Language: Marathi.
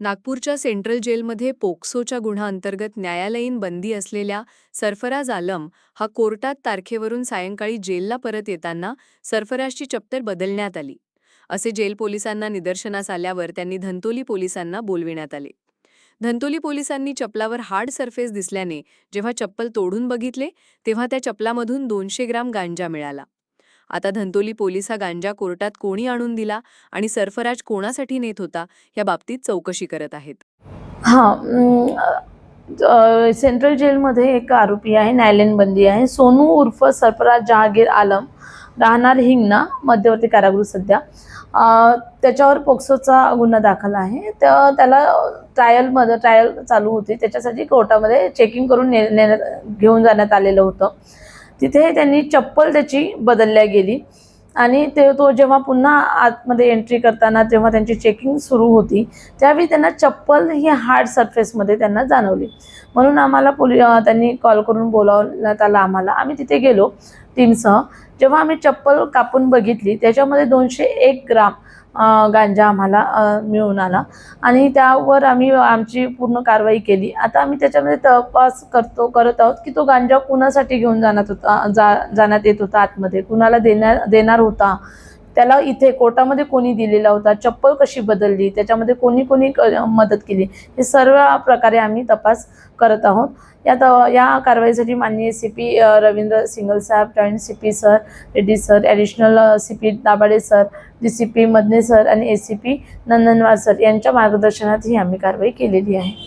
नागपूरच्या सेंट्रल जेलमध्ये पोक्सोच्या गुन्हाअंतर्गत न्यायालयीन बंदी असलेल्या सरफराज आलम हा कोर्टात तारखेवरून सायंकाळी जेलला परत येताना सरफराजची चप्तर बदलण्यात आली. असे जेल पोलिसांना निदर्शनास आल्यावर त्यांनी धंतोली पोलिसांना बोलविण्यात आले. धंतोली पोलिसांनी चपलावर हार्ड सरफेस दिसल्याने जेव्हा चप्पल तोडून बघितले तेव्हा त्या चपलामधून दोनशे ग्राम गांजा मिळाला. आता धंतोली पोलीस हा गांजा कोर्टात कोणी आणून दिला आणि सरफराज कोणासाठी नेत होता या बाबतीत चौकशी करत आहेत. हां सेंट्रल जेलमध्ये एक आरोपी आहे न्यायालयीन बंदी आहे. सोनू उर्फ सरफराज जहागीर आलम राहणार हिंगणा मध्यवर्ती कारागृह सध्या. त्याच्यावर पोक्सोचा गुन्हा दाखल आहे. तर त्याला ट्रायलमध्ये ट्रायल चालू होती. त्याच्यासाठी कोर्टामध्ये चेकिंग करून ने घेऊन जाण्यात आलेलं होतं. तिथे त्यांनी चप्पल त्याची बदलल्या गेली. आणि ते तो जेव्हा पुन्हा आतमध्ये एंट्री करताना जेव्हा त्यांची चेकिंग सुरू होती त्यावेळी त्यांना चप्पल ही हार्ड सरफेसमध्ये त्यांना जाणवली. म्हणून आम्हाला पोलि त्यांनी कॉल करून बोलावण्यात आला आम्हाला. आम्ही तिथे गेलो. टीमसह जेव्हा आम्ही चप्पल कापून बघितली त्याच्यामध्ये दोनशे एक ग्राम गांजा आम्हाला मिळून आला. आणि त्यावर आम्ही आमची पूर्ण कारवाई केली. आता आम्ही त्याच्यामध्ये तपास करतो करत आहोत की तो गांजा कुणासाठी घेऊन जाणार होता जा जाण्यात येत होता आतमध्ये? कुणाला देण्या देणार होता? त्याला इथे कोर्टामध्ये कोणी दिलेला होता चप्पल कशी बदलली त्याच्यामध्ये कोणी कोणी मदत केली हे सर्व प्रकारे आम्ही तपास करत आहोत. या त या कारवाईसाठी माननीय सी पी रवींद्र सिंगल साहेब joint C P sir Reddy sir additional C P Dabhade sir D C P Madane sir आणि A C P Nandanwar sir यांच्या मार्गदर्शनात ही आम्ही कारवाई केलेली आहे.